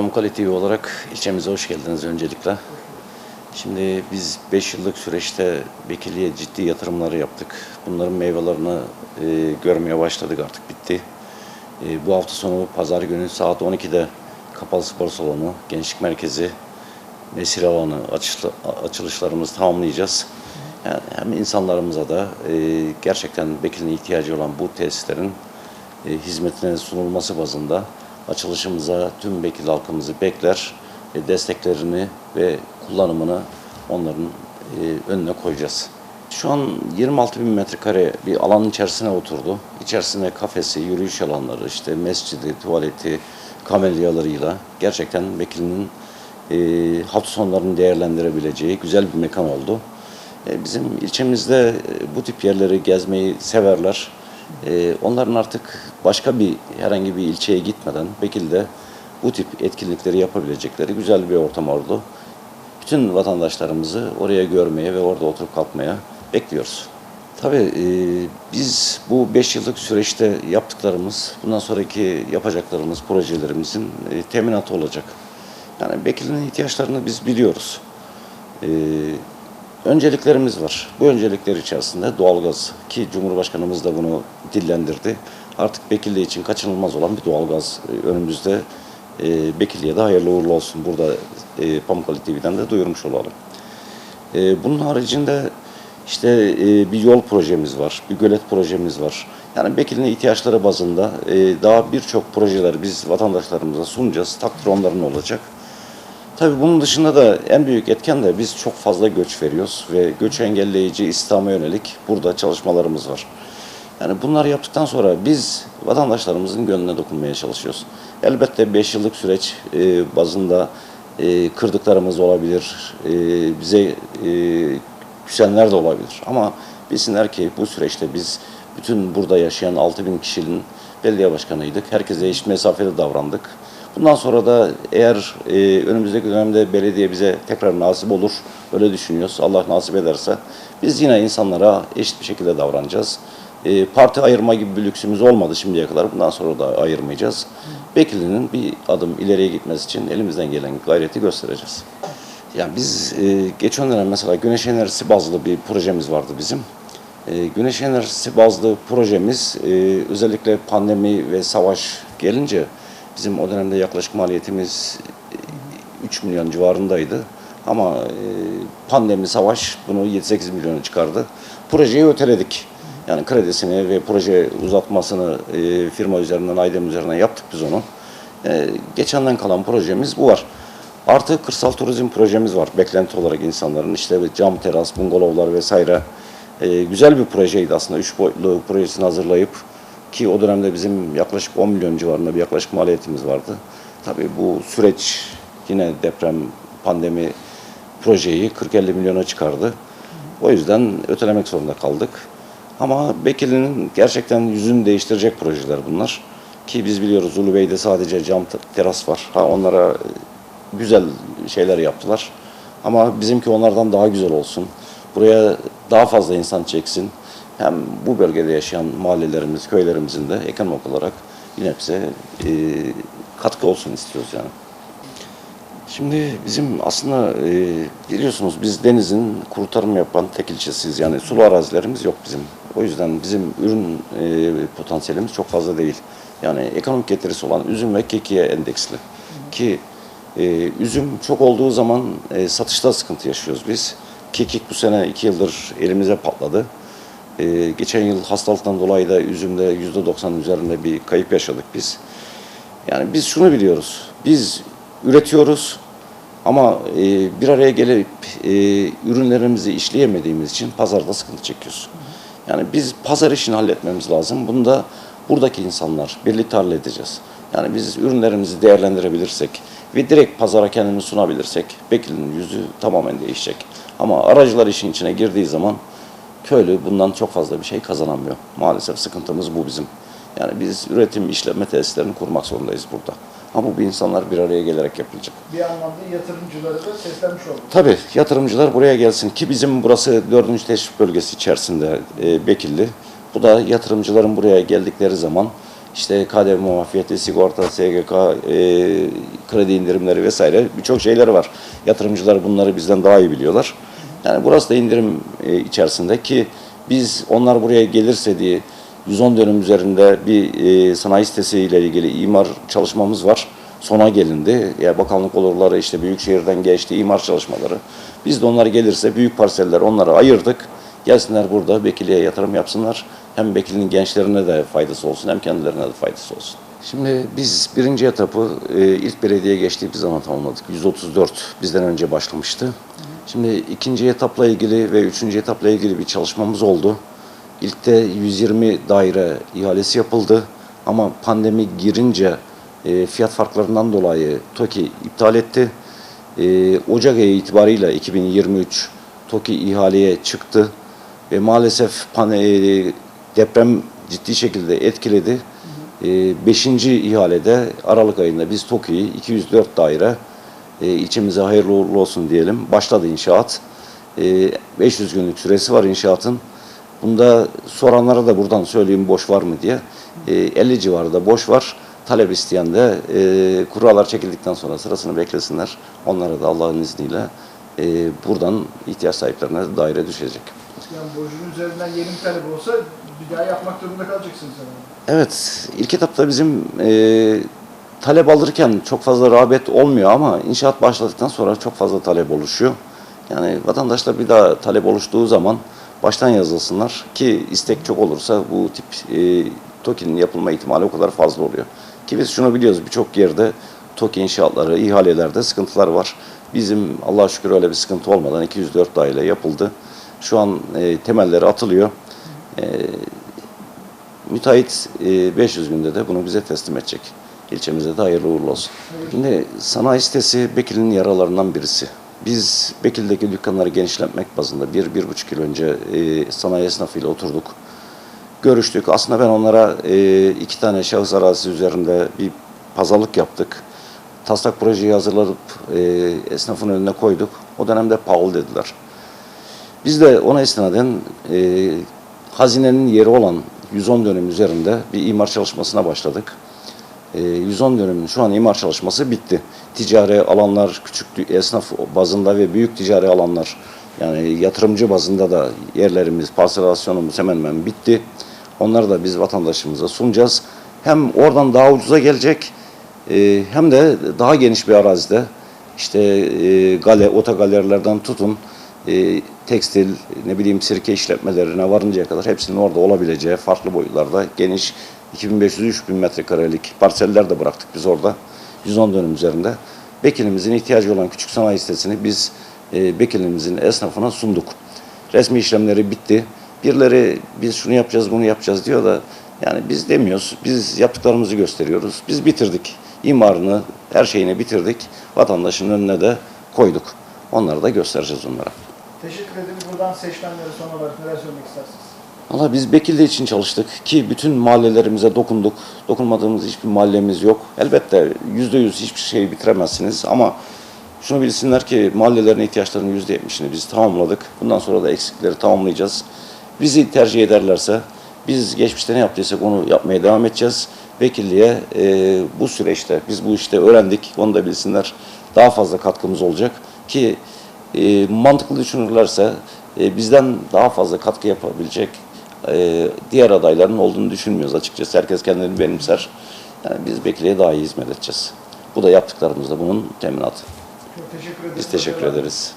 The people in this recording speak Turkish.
Pamukkale TV olarak ilçemize hoş geldiniz öncelikle. Şimdi biz 5 yıllık süreçte Bekirli'ye ciddi yatırımları yaptık. Bunların meyvelerini e, görmeye başladık artık bitti. E, bu hafta sonu pazar günü saat 12'de Kapalı Spor Salonu, Gençlik Merkezi, Mesire alanı açışla- açılışlarımızı tamamlayacağız. Yani hem insanlarımıza da e, gerçekten Bekirli'nin ihtiyacı olan bu tesislerin e, hizmetine sunulması bazında açılışımıza tüm Bekir halkımızı bekler, e, desteklerini ve kullanımını onların e, önüne koyacağız. Şu an 26 bin metrekare bir alanın içerisine oturdu. İçerisinde kafesi, yürüyüş alanları, işte mescidi, tuvaleti, kamelyalarıyla gerçekten Bekir'in e, hafta sonlarını değerlendirebileceği güzel bir mekan oldu. E, bizim ilçemizde e, bu tip yerleri gezmeyi severler. E, onların artık başka bir herhangi bir ilçeye gitmeden Bekir'de bu tip etkinlikleri yapabilecekleri güzel bir ortam oldu. Bütün vatandaşlarımızı oraya görmeye ve orada oturup kalkmaya bekliyoruz. Tabii e, biz bu 5 yıllık süreçte yaptıklarımız, bundan sonraki yapacaklarımız, projelerimizin e, teminatı olacak. Yani Bekir'in ihtiyaçlarını biz biliyoruz. E, önceliklerimiz var. Bu öncelikler içerisinde doğalgaz ki Cumhurbaşkanımız da bunu dillendirdi. Artık Bekirli için kaçınılmaz olan bir doğalgaz e, önümüzde. E, Bekirli'ye de hayırlı uğurlu olsun. Burada e, Pamukkale TV'den de duyurmuş olalım. E, bunun haricinde işte bir yol projemiz var, bir gölet projemiz var. Yani Bekir'in ihtiyaçları bazında daha birçok projeler biz vatandaşlarımıza sunacağız. Takdir onların olacak. Tabii bunun dışında da en büyük etken de biz çok fazla göç veriyoruz ve göç engelleyici İslam'a yönelik burada çalışmalarımız var. Yani bunları yaptıktan sonra biz vatandaşlarımızın gönlüne dokunmaya çalışıyoruz. Elbette 5 yıllık süreç e, bazında e, kırdıklarımız olabilir, e, bize küsenler de olabilir. Ama bilsinler ki bu süreçte biz bütün burada yaşayan 6000 kişinin belediye başkanıydık. Herkese eşit mesafede davrandık. Bundan sonra da eğer e, önümüzdeki dönemde belediye bize tekrar nasip olur, öyle düşünüyoruz. Allah nasip ederse biz yine insanlara eşit bir şekilde davranacağız. E, parti ayırma gibi bir lüksümüz olmadı şimdiye kadar. Bundan sonra da ayırmayacağız. Bekirli'nin bir adım ileriye gitmesi için elimizden gelen gayreti göstereceğiz. Yani biz e, geçen dönem mesela güneş enerjisi bazlı bir projemiz vardı bizim. E, güneş enerjisi bazlı projemiz e, özellikle pandemi ve savaş gelince bizim o dönemde yaklaşık maliyetimiz e, 3 milyon civarındaydı. Ama e, pandemi, savaş bunu 7-8 milyona çıkardı. Projeyi öteledik. Yani kredisini ve proje uzatmasını e, firma üzerinden, Aydem üzerinden yaptık biz onu. E, geçenden kalan projemiz bu var. Artı kırsal turizm projemiz var. Beklenti olarak insanların işte cam teras, bungalovlar vesaire. E, güzel bir projeydi aslında. Üç boyutlu projesini hazırlayıp ki o dönemde bizim yaklaşık 10 milyon civarında bir yaklaşık maliyetimiz vardı. Tabii bu süreç yine deprem, pandemi projeyi 40-50 milyona çıkardı. O yüzden ötelemek zorunda kaldık. Ama Bekirli'nin gerçekten yüzünü değiştirecek projeler bunlar. Ki biz biliyoruz Ulu Bey'de sadece cam te- teras var. Ha onlara e, güzel şeyler yaptılar. Ama bizimki onlardan daha güzel olsun. Buraya daha fazla insan çeksin. Hem bu bölgede yaşayan mahallelerimiz, köylerimizin de ekonomik olarak yine bize e, katkı olsun istiyoruz yani. Şimdi bizim aslında e, biliyorsunuz biz denizin kurtarım yapan tek ilçesiyiz. Yani sulu arazilerimiz yok bizim. O yüzden bizim ürün e, potansiyelimiz çok fazla değil. Yani ekonomik getirisi olan üzüm ve kekiğe endeksli. Ki e, üzüm çok olduğu zaman e, satışta sıkıntı yaşıyoruz biz. Kekik bu sene iki yıldır elimize patladı. E, geçen yıl hastalıktan dolayı da üzümde yüzde doksan üzerinde bir kayıp yaşadık biz. Yani biz şunu biliyoruz. Biz üretiyoruz ama e, bir araya gelip e, ürünlerimizi işleyemediğimiz için pazarda sıkıntı çekiyoruz. Yani biz pazar işini halletmemiz lazım. Bunu da buradaki insanlar birlikte halledeceğiz. Yani biz ürünlerimizi değerlendirebilirsek ve direkt pazara kendimizi sunabilirsek Bekir'in yüzü tamamen değişecek. Ama aracılar işin içine girdiği zaman köylü bundan çok fazla bir şey kazanamıyor. Maalesef sıkıntımız bu bizim. Yani biz üretim işleme tesislerini kurmak zorundayız burada. Ama bu insanlar bir araya gelerek yapılacak. bir anlamda yatırımcıları da seslenmiş olduk. Tabii yatırımcılar buraya gelsin ki bizim burası 4. teşvik bölgesi içerisinde e, Bekirli. Bu da yatırımcıların buraya geldikleri zaman işte KDV muafiyeti, sigorta, SGK, e, kredi indirimleri vesaire birçok şeyleri var. Yatırımcılar bunları bizden daha iyi biliyorlar. Yani burası da indirim e, içerisinde ki biz onlar buraya gelirse diye 110 dönüm üzerinde bir e, sanayi sitesi ile ilgili imar çalışmamız var. Sona gelindi. Ya bakanlık olurları işte büyükşehirden geçti imar çalışmaları. Biz de onlar gelirse büyük parseller onlara ayırdık. Gelsinler burada Bekili'ye yatırım yapsınlar. Hem Bekili'nin gençlerine de faydası olsun hem kendilerine de faydası olsun. Şimdi biz birinci etapı e, ilk belediye geçtiği bir zaman tamamladık. 134 bizden önce başlamıştı. Şimdi ikinci etapla ilgili ve üçüncü etapla ilgili bir çalışmamız oldu. İlkte 120 daire ihalesi yapıldı ama pandemi girince e, fiyat farklarından dolayı TOKİ iptal etti. E, Ocak ayı itibariyle 2023 TOKİ ihaleye çıktı ve maalesef pan- e, deprem ciddi şekilde etkiledi. E, beşinci ihalede Aralık ayında biz TOKİ'yi 204 daire e, ilçemize hayırlı uğurlu olsun diyelim. Başladı inşaat. E, 500 günlük süresi var inşaatın. Bunda soranlara da buradan söyleyeyim boş var mı diye. E, 50 civarında boş var. Talep isteyen de e, kurallar çekildikten sonra sırasını beklesinler. Onlara da Allah'ın izniyle e, buradan ihtiyaç sahiplerine daire düşecek. Yani borcun üzerinden yeni bir talep olsa bir daha yapmak durumunda kalacaksınız. Evet, ilk etapta bizim e, talep alırken çok fazla rağbet olmuyor ama inşaat başladıktan sonra çok fazla talep oluşuyor. Yani vatandaşlar bir daha talep oluştuğu zaman baştan yazılsınlar ki istek çok olursa bu tip e, TOKİ'nin yapılma ihtimali o kadar fazla oluyor. Ki biz şunu biliyoruz birçok yerde TOKİ inşaatları, ihalelerde sıkıntılar var. Bizim Allah'a şükür öyle bir sıkıntı olmadan 204 daire yapıldı. Şu an e, temelleri atılıyor. E, Müteahhit e, 500 günde de bunu bize teslim edecek. İlçemize de hayırlı uğurlu olsun. Şimdi sanayi sitesi Bekir'in yaralarından birisi. Biz Bekir'deki dükkanları genişletmek bazında bir, bir buçuk yıl önce e, sanayi esnafıyla oturduk. Görüştük. Aslında ben onlara e, iki tane şahıs arazisi üzerinde bir pazarlık yaptık. Taslak projeyi hazırlayıp e, esnafın önüne koyduk. O dönemde pahalı dediler. Biz de ona istinaden e, hazinenin yeri olan 110 dönüm üzerinde bir imar çalışmasına başladık. E, 110 dönümün şu an imar çalışması bitti. Ticari alanlar, küçük esnaf bazında ve büyük ticari alanlar yani yatırımcı bazında da yerlerimiz, parselasyonumuz hemen hemen bitti. Onları da biz vatandaşımıza sunacağız. Hem oradan daha ucuza gelecek e, hem de daha geniş bir arazide işte e, gale, otogalerilerden tutun e, tekstil, ne bileyim sirke işletmelerine varıncaya kadar hepsinin orada olabileceği farklı boyutlarda geniş 2500-3000 metrekarelik parseller de bıraktık biz orada 110 dönüm üzerinde. Bekilimizin ihtiyacı olan küçük sanayi sitesini biz e, Bekilimizin esnafına sunduk. Resmi işlemleri bitti. Birileri biz şunu yapacağız, bunu yapacağız diyor da yani biz demiyoruz. Biz yaptıklarımızı gösteriyoruz. Biz bitirdik. İmarını, her şeyini bitirdik. Vatandaşın önüne de koyduk. Onları da göstereceğiz onlara. Teşekkür ederim. Buradan seçmenlere son olarak neler söylemek istersiniz? Valla biz Bekirli için çalıştık ki bütün mahallelerimize dokunduk. Dokunmadığımız hiçbir mahallemiz yok. Elbette yüzde yüz hiçbir şeyi bitiremezsiniz ama şunu bilsinler ki mahallelerin ihtiyaçlarının yüzde yetmişini biz tamamladık. Bundan sonra da eksikleri tamamlayacağız. Bizi tercih ederlerse biz geçmişte ne yaptıysak onu yapmaya devam edeceğiz. Bekirli'ye e, bu süreçte biz bu işte öğrendik onu da bilsinler. Daha fazla katkımız olacak ki e, mantıklı düşünürlerse e, bizden daha fazla katkı yapabilecek e, diğer adayların olduğunu düşünmüyoruz açıkçası. Herkes kendini benimser. Yani biz Bekirli'ye daha iyi hizmet edeceğiz. Bu da yaptıklarımızda bunun teminatı. Çok teşekkür ederim. Biz teşekkür ederiz.